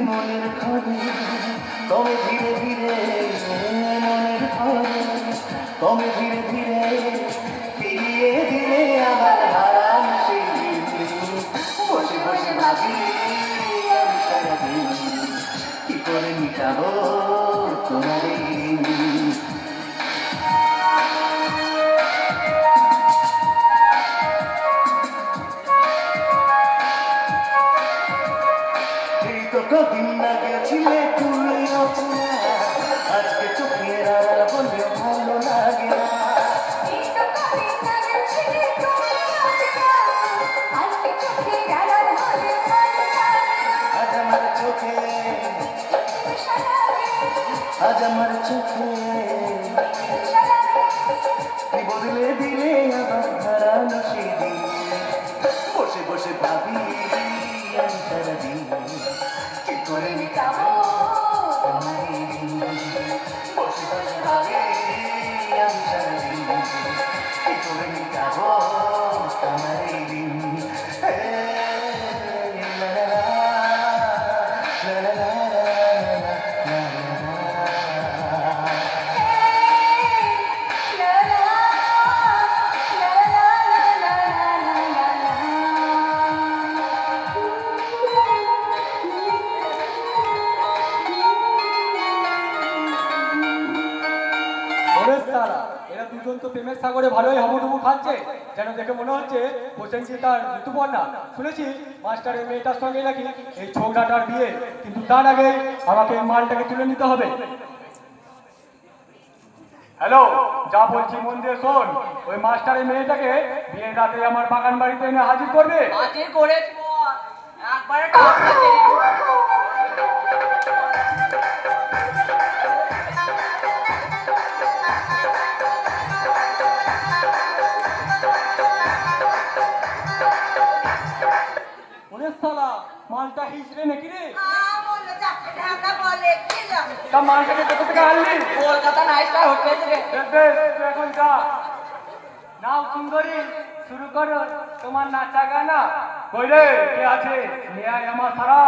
মনের ঘরে তবে ধীরে ধীরে মনের ঘরে তবে ধীরে ধীরে ফিরিয়ে দিলে আমার হারাম সেই বসে বসে ভাবি কি করে মিটাবো তোমার তো কদিন আগে ছিলে তুমি আজকে চোখের আড়াল বললে ভালো লাগে না। আজ আমার চোখে আজ আমার চোখে। বদলে দিলে আবার হারানো সেদিন বসে বসে ভাবি কি করে মিটাবো তোমার ওরে সালা এরা দুজন তো প্রেমের সাগরে ভালোই হাবুডুবু খাচ্ছে। যেন দেখে মনে হচ্ছে প্রসেনজি তার ঋতুপর্ণা। শুনেছি মাস্টারের মেয়েটার সঙ্গে নাকি এই ছোকরাটার বিয়ে। কিন্তু তার আগে আমাকে মালটাকে তুলে নিতে হবে। হ্যালো যা বলছি মন দিয়ে শোন। ওই মাস্টারের মেয়েটাকে বিয়ের রাতে আমার বাগান বাড়িতে এনে হাজির করবে। হাজির করে মালটা নাকি রে? বলল যাচ্ছে ঢাকা বলে কি জানো তা মালটাকে কোথা থেকে আনলি? কলকাতা নাইট স্টার হোটেল থেকে বেশ, বেশ, তুই এখন যা। নাও সুন্দরী শুরু করো। তোমার নাচা গানা। কই রে কে আছে? নিয়ে আমার সারা।